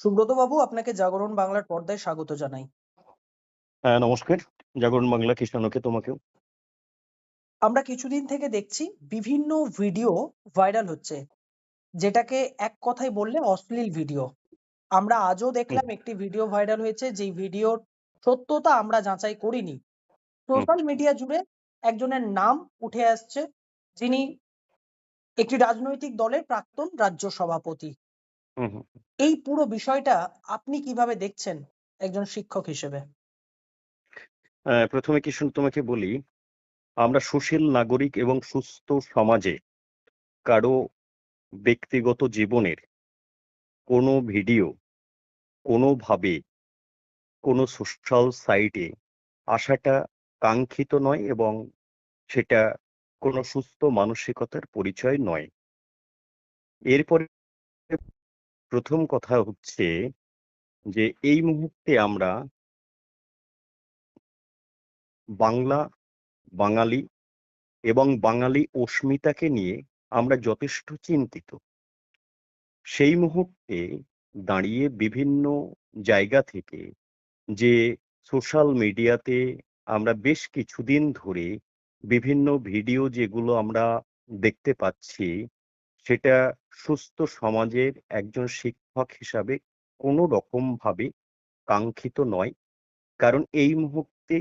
সুব্রত বাবু আপনাকে জাগরণ বাংলার পর্দায় স্বাগত জানাই। হ্যাঁ নমস্কার। জাগরণ বাংলা কৃষ্ণানকে তোমাকেও। আমরা কিছুদিন থেকে দেখছি বিভিন্ন ভিডিও ভাইরাল হচ্ছে যেটাকে এক কথায় বললে অশ্লীল ভিডিও। আমরা আজও দেখলাম একটি ভিডিও ভাইরাল হয়েছে যেই ভিডিওর সত্যতা আমরা যাচাই করিনি। সোশ্যাল মিডিয়া জুড়ে একজনের নাম উঠে আসছে যিনি একটি রাজনৈতিক দলের প্রাক্তন রাজ্য সভাপতি। হুম হুম। এই পুরো বিষয়টা আপনি কীভাবে দেখছেন একজন শিক্ষক হিসেবে প্রথমে কৃষ্ণ তোমাকে বলি আমরা সুশীল নাগরিক এবং সুস্থ সমাজে কারও ব্যক্তিগত জীবনের কোনো ভিডিও কোনোভাবে কোনো সোশ্যাল সাইটে আসাটা কাঙ্ক্ষিত নয় এবং সেটা কোনো সুস্থ মানসিকতার পরিচয় নয় এরপরে প্রথম কথা হচ্ছে যে, এই মুহূর্তে আমরা বাংলা, বাঙালি এবং বাঙালি অস্মিতাকে নিয়ে আমরা যথেষ্ট চিন্তিত। সেই মুহূর্তে দাঁড়িয়ে বিভিন্ন জায়গা থেকে যে, সোশ্যাল মিডিয়াতে আমরা বেশ কিছুদিন ধরে বিভিন্ন ভিডিও যেগুলো আমরা দেখতে পাচ্ছি সেটা সুস্থ সমাজের একজন শিক্ষক হিসাবে কোনো রকম ভাবে কাঙ্ক্ষিত নয়। কারণ এই মুহূর্তে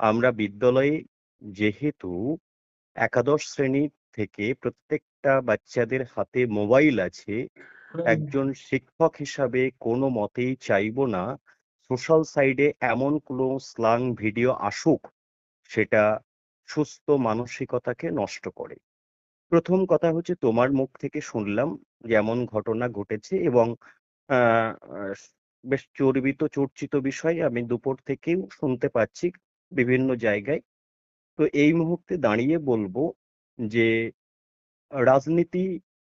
আমরা বিদ্যালয়ে যেহেতু একাদশ শ্রেণি থেকে প্রত্যেকটা বাচ্চাদের হাতে মোবাইল আছে একজন শিক্ষক হিসাবে কোনো মতেই চাইব না সোশ্যাল সাইডে এমন কোনো স্লাং ভিডিও আসুক সেটা সুস্থ মানসিকতাকে নষ্ট করে। প্রথম কথা হচ্ছে তোমার মুখ থেকে শুনলাম যেমন ঘটনা ঘটেছে এবং বেশ চর্বিত, চর্চিত বিষয় আমি দুপুর থেকেও শুনতে পাচ্ছি বিভিন্ন জায়গায়। তো এই মুহূর্তে দাঁড়িয়ে বলব যে, রাজনীতি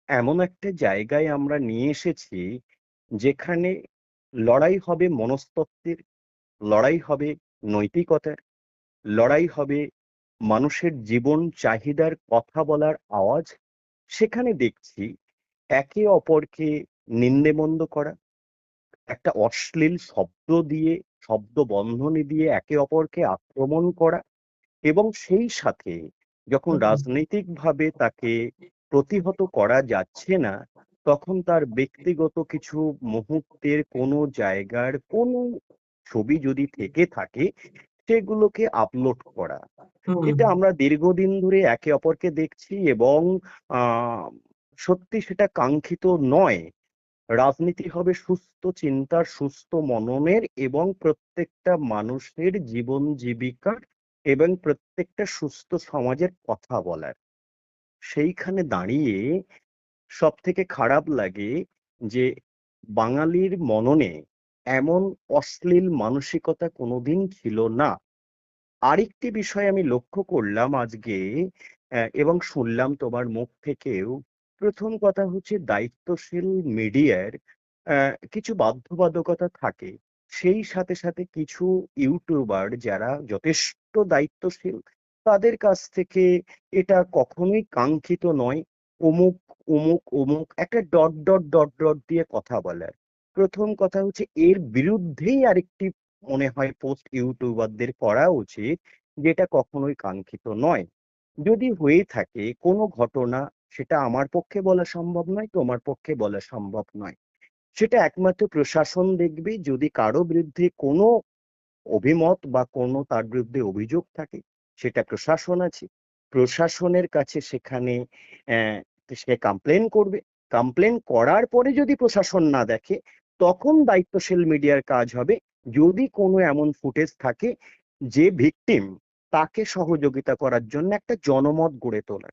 এমন একটা জায়গায় আমরা নিয়ে এসেছি যেখানে লড়াই হবে মনস্তত্ত্বের, লড়াই হবে নৈতিকতার, লড়াই হবে মানুষের জীবন চাহিদার কথা বলার আওয়াজ সেখানে দেখছি একে অপরকে নিন্দেমন্দ করা একটা অশ্লীল শব্দ দিয়ে শব্দ বন্ধনী দিয়ে একে অপরকে আক্রমণ করা এবং সেই সাথে যখন। রাজনৈতিকভাবে তাকে প্রতিহত করা যাচ্ছে না তখন তার ব্যক্তিগত কিছু মুহূর্তের কোনো জায়গার কোনো ছবি যদি থেকে থাকে সেগুলোকে আপলোড করা। এটা আমরা দীর্ঘদিন ধরে একে অপরকে দেখছি এবং সত্যি সেটা কাঙ্ক্ষিত নয়। রাজনীতি হবে সুস্থ চিন্তার সুস্থ মননের এবং প্রত্যেকটা মানুষের জীবন জীবিকার এবং প্রত্যেকটা সুস্থ সমাজের কথা বলার। সেইখানে দাঁড়িয়ে সব থেকে খারাপ লাগে যে বাঙালির মননে এমন অশ্লীল মানসিকতা কোনোদিন ছিল না। আরেকটি বিষয় আমি লক্ষ্য করলাম আজকে এবং শুনলাম তোমার মুখ থেকেও। প্রথম কথা হচ্ছে দায়িত্বশীল মিডিয়ার কিছু বাধ্যবাধকতা থাকে। সেই সাথে সাথে কিছু ইউটিউবার যারা যথেষ্ট দায়িত্বশীল, তাদের কাছ থেকে এটা কখনোই কাঙ্ক্ষিত নয়। অমুক অমুক অমুক, একটা ডট ডট ডট ডট দিয়ে কথা বলার। প্রথম কথা হচ্ছে এর বিরুদ্ধেই আরেকটি মনে হয় পোস্ট ইউটিউবারদের করা উচিত, যেটা কখনোই কাঙ্ক্ষিত নয়। যদি হয়ে থাকে, কোনো ঘটনা সেটা আমার পক্ষে বলা সম্ভব নয়, তোমার পক্ষে বলা সম্ভব নয়। সেটা একমাত্র প্রশাসন দেখবে, যদি কারও বিরুদ্ধে কোনো অভিমত বা কোনো তার বিরুদ্ধে অভিযোগ থাকে, সেটা প্রশাসন আছে। প্রশাসনের কাছে সেখানে সে কমপ্লেন করবে। কমপ্লেন করার পরে যদি প্রশাসন না দেখে তখন দায়িত্বশীল মিডিয়ার কাজ হবে। যদি কোনো এমন ফুটেজ থাকে যে ভিকটিম তাকে সহযোগিতা করার জন্য একটা জনমত গড়ে তোলা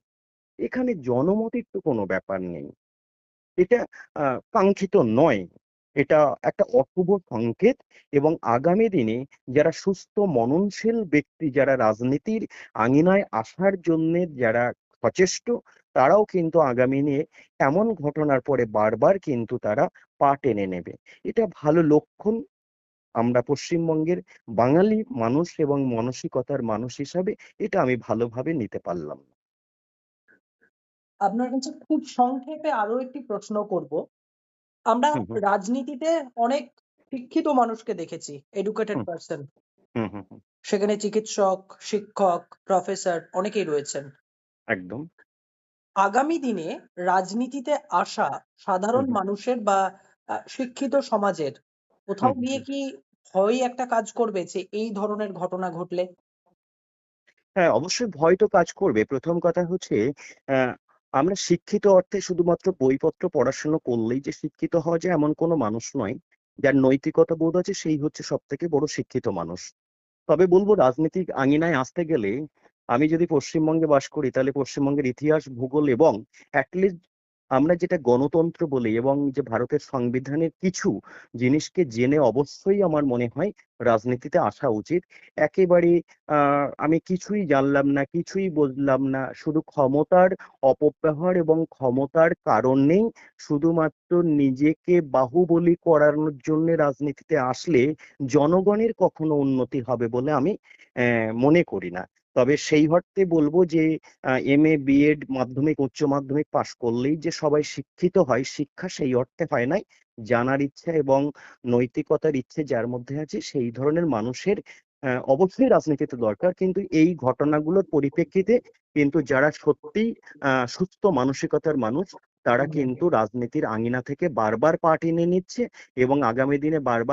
এখানে জনমতের তো কোনো ব্যাপার নেই। এটা কাঙ্ক্ষিত নয়। এটা একটা অশুভ সংকেত এবং আগামী দিনে যারা সুস্থ, মননশীল ব্যক্তি, যারা রাজনীতির আঙিনায় আসার জন্য যারা সচেষ্ট তারাও কিন্তু আগামী নিয়ে এমন ঘটনার পরে বারবার কিন্তু তারা পা টেনে নেবে এটা ভালো লক্ষণ আমরা পশ্চিমবঙ্গের বাঙালি মানুষ এবং মানসিকতার মানুষ হিসাবে এটা আমি ভালোভাবে নিতে পারলাম না। আপনার কাছে খুব সংক্ষেপে আরও একটি প্রশ্ন করব আমরা। রাজনীতিতে অনেক শিক্ষিত মানুষকে দেখেছি, এডুকেটেড। পারসন। হুম, হুম, হুম। সেখানে চিকিৎসক, শিক্ষক, প্রফেসর অনেকেই রয়েছেন। একদম। আগামী দিনে রাজনীতিতে আসা সাধারণ। মানুষের বা শিক্ষিত সমাজের কোথাও হুম, গিয়ে হুম। কি ভয় একটা কাজ করবে যে এই ধরনের ঘটনা ঘটলে? হ্যাঁ, অবশ্যই ভয় তো কাজ করবে। ১ম কথা হচ্ছে আমরা শিক্ষিত অর্থে শুধুমাত্র বইপত্র পড়াশোনা করলেই যে শিক্ষিত হওয়া যায় এমন কোনো মানুষ নয়। যার নৈতিকতা বোধ আছে সেই হচ্ছে সবথেকে বড় শিক্ষিত মানুষ। তবে বলব রাজনৈতিক আঙিনায় আসতে গেলে আমি যদি পশ্চিমবঙ্গে বাস করি তাহলে পশ্চিমবঙ্গের ইতিহাস, ভূগোল এবং least আমরা যেটা গণতন্ত্র বলি এবং যে ভারতের সংবিধানের কিছু জিনিসকে জেনে অবশ্যই আমার মনে হয় রাজনীতিতে আসা উচিত। একেবারে আমি কিছুই জানলাম না, কিছুই বুঝলাম না। শুধু ক্ষমতার অপব্যবহার এবং ক্ষমতার কারণেই শুধুমাত্র নিজেকে বাহুবলী করানোর জন্যে রাজনীতিতে আসলে জনগণের কখনো উন্নতি হবে বলে আমি মনে করি না। তবে সেই অর্থে বলব যে আ এমএ, বিএড, মাধ্যমিক, উচ্চ মাধ্যমিক পাশ করলেই যে সবাই শিক্ষিত হয়, শিক্ষা সেই অর্থে হয় নাই। জানার ইচ্ছা এবং নৈতিকতার ইচ্ছে যার মধ্যে আছে সেই ধরনের মানুষের অবশ্যই রাজনীতিতে দরকার। কিন্তু এই ঘটনাগুলোর পরিপ্রেক্ষিতে কিন্তু যারা সত্যিই আ সুস্থ মানসিকতার মানুষ তারা কিন্তু রাজনীতির আঙিনা থেকে বারবার পা টেনে নিচ্ছে এবং আগামী দিনে বারবার